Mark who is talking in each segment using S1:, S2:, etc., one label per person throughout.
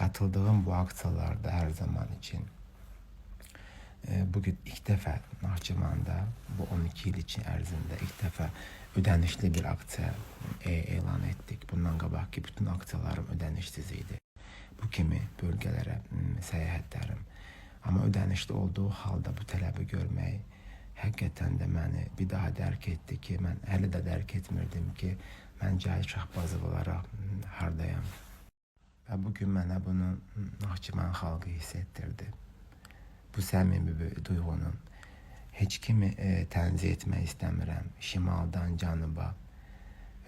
S1: katıldığım bu aksiyalarda her zaman için e, bugün ilk defa Nahçıvan'da bu 12 yıl için ərzində ilk defa ödənişli bir aksiya e, elan ettik. Bundan qabaqki bütün aksiyalarım ödənişsiz idi. Bu kimi bölgelere m, səyahətlərim. Amma ödənişli olduğu halda bu tələbi görmək həqiqətən də məni bir daha dərk etdi ki, mən hələ də dərk etmirdim ki, mən Cahit Şahbazov olaraq hardayam. Və bugün mənə bunu Naxçıvan xalqı hiss etdirdi. Bu səmimi bir duyğunun heç kimi e, tənzih etmək istəmirəm. Şimaldan cənuba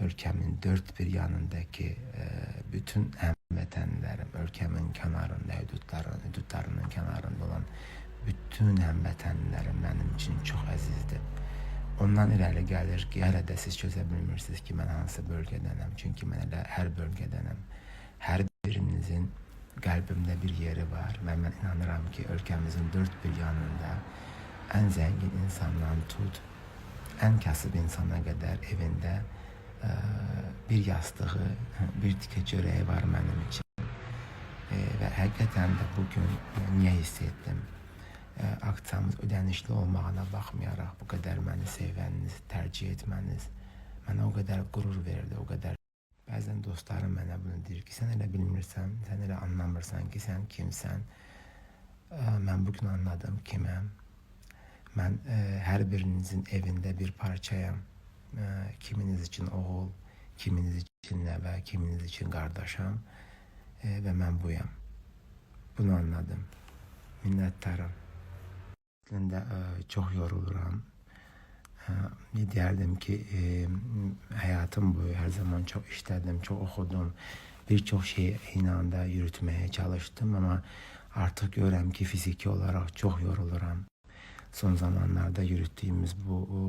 S1: ölkəmin dört bir yanındakı e, bütün həmvətənlərim, ölkəmin kənarında, hüdudların, hüdudlarının kənarında olan bütün həmvətənlərim mənim üçün çox əzizdir. Ondan irəli gəlir ki, hələ də siz çözə bilmirsiniz ki, mən hansı bölgədənəm. Çünki mən elə hər bölgədənəm. Hər qəlbimdə bir yeri var və mən inanıram ki, ölkəmizin dört bir yanında ən zəngin insandan tut, ən kasıb insana qədər evində ə, bir yastığı, bir tikə çörəyi var mənim üçün. E, və həqiqətən də bugün niyə hiss etdim? E, aksiyamız ödənişli olmağına baxmayaraq bu qədər məni sevəniz, tərcih etməniz mənə o qədər qürur verdi, o qədər Bəzən dostlarım mənə bunu deyir ki, sən elə bilmirsən, sən elə anlamırsan ki, sən kimsən. Mən bugün anladım kiməm. Mən ə, hər birinizin evində bir parçayam. Ə, Kiminiz üçün oğul, kiminiz üçün nəvə, kiminiz üçün qardaşam ə, və mən buyam. Bunu anladım. Minnətdaram. Əslində çox yoruluram. Ə, Deyərdim ki, e, həyatım boyu hər zaman çox işlədim, çox oxudum. Bir çox şeyi eyni anda yürütməyə çalışdım, amma artıq görürəm ki, fiziki olaraq çox yoruluram. Son zamanlarda yürütdüyümüz bu o,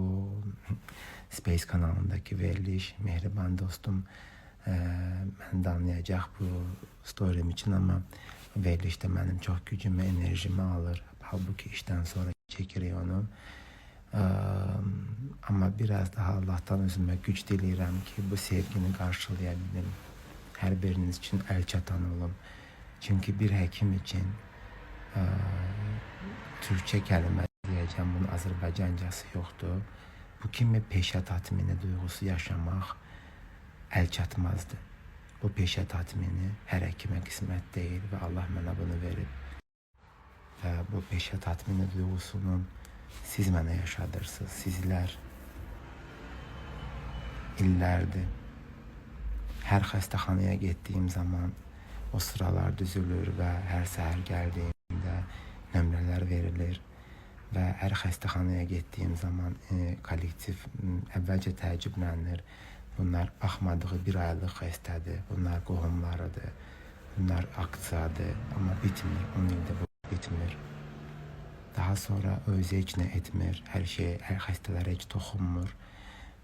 S1: Space kanalındakı veriliş, Mehriban dostum e, mən də anlayacaq bu storyim için amma verilişdə mənim çox gücümü, enerjimi alır. Halbuki işdən sonra çəkirik onu. Eee, Ama biraz daha Allah'tan özüme güç dileyirəm ki, bu sevgini qarşılayabilim. Hər biriniz için el çatan olum. Çünkü bir həkim için eee Türkçe kəlmə deyəcəm, bunun Azərbaycancası yoxdur. Bu kimi peşə tatmini duyğusu yaşamaq el çatmazdı. Bu peşə tatmini hər həkimə qismət deyil və Allah mənə bunu verib. Və bu peşə tatmini duyğusunun siz mənə yaşadırsınız. Sizlər illərdir. Hər xəstəxanaya getdiyim zaman o sıralar düzülür və hər səhər gəldiyimdə nömrələr verilir və hər xəstəxanaya getdiyim zaman e, kollektiv əvvəlcə təəccüblənir. Bunlar baxmadığı bir aylıq xəstədir. Bunlar qohumlarıdır. Bunlar aksiyadır. Amma bitmir. 10 ildə bu bitmir. Daha sonra özü heç nə etmir. Hər şey, hər xəstələrə heç toxunmur.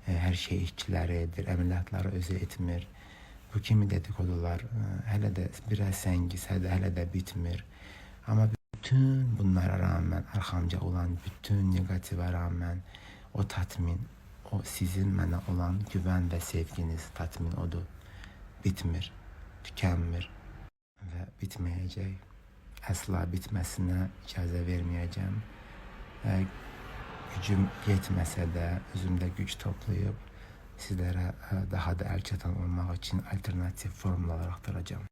S1: E, Hər şey işçiləri edir, əməliyyatları özü etmir. Bu kimi dedikodular e, hələ də biraz səngisə də hələ də bitmir. Amma bütün bunlara rağmen, arxamca olan bütün negativə rağmen o tatmin, o sizin mənə olan güvən və sevginiz tatmin odur. Bitmir, tükənmir və bitməyəcək. Əsla bitməsinə icazə verməyəcəm. Gücüm yetməsə də özümdə güc toplayıb sizlərə e, daha da əl çatan olmaq üçün alternativ formullar axtaracağam.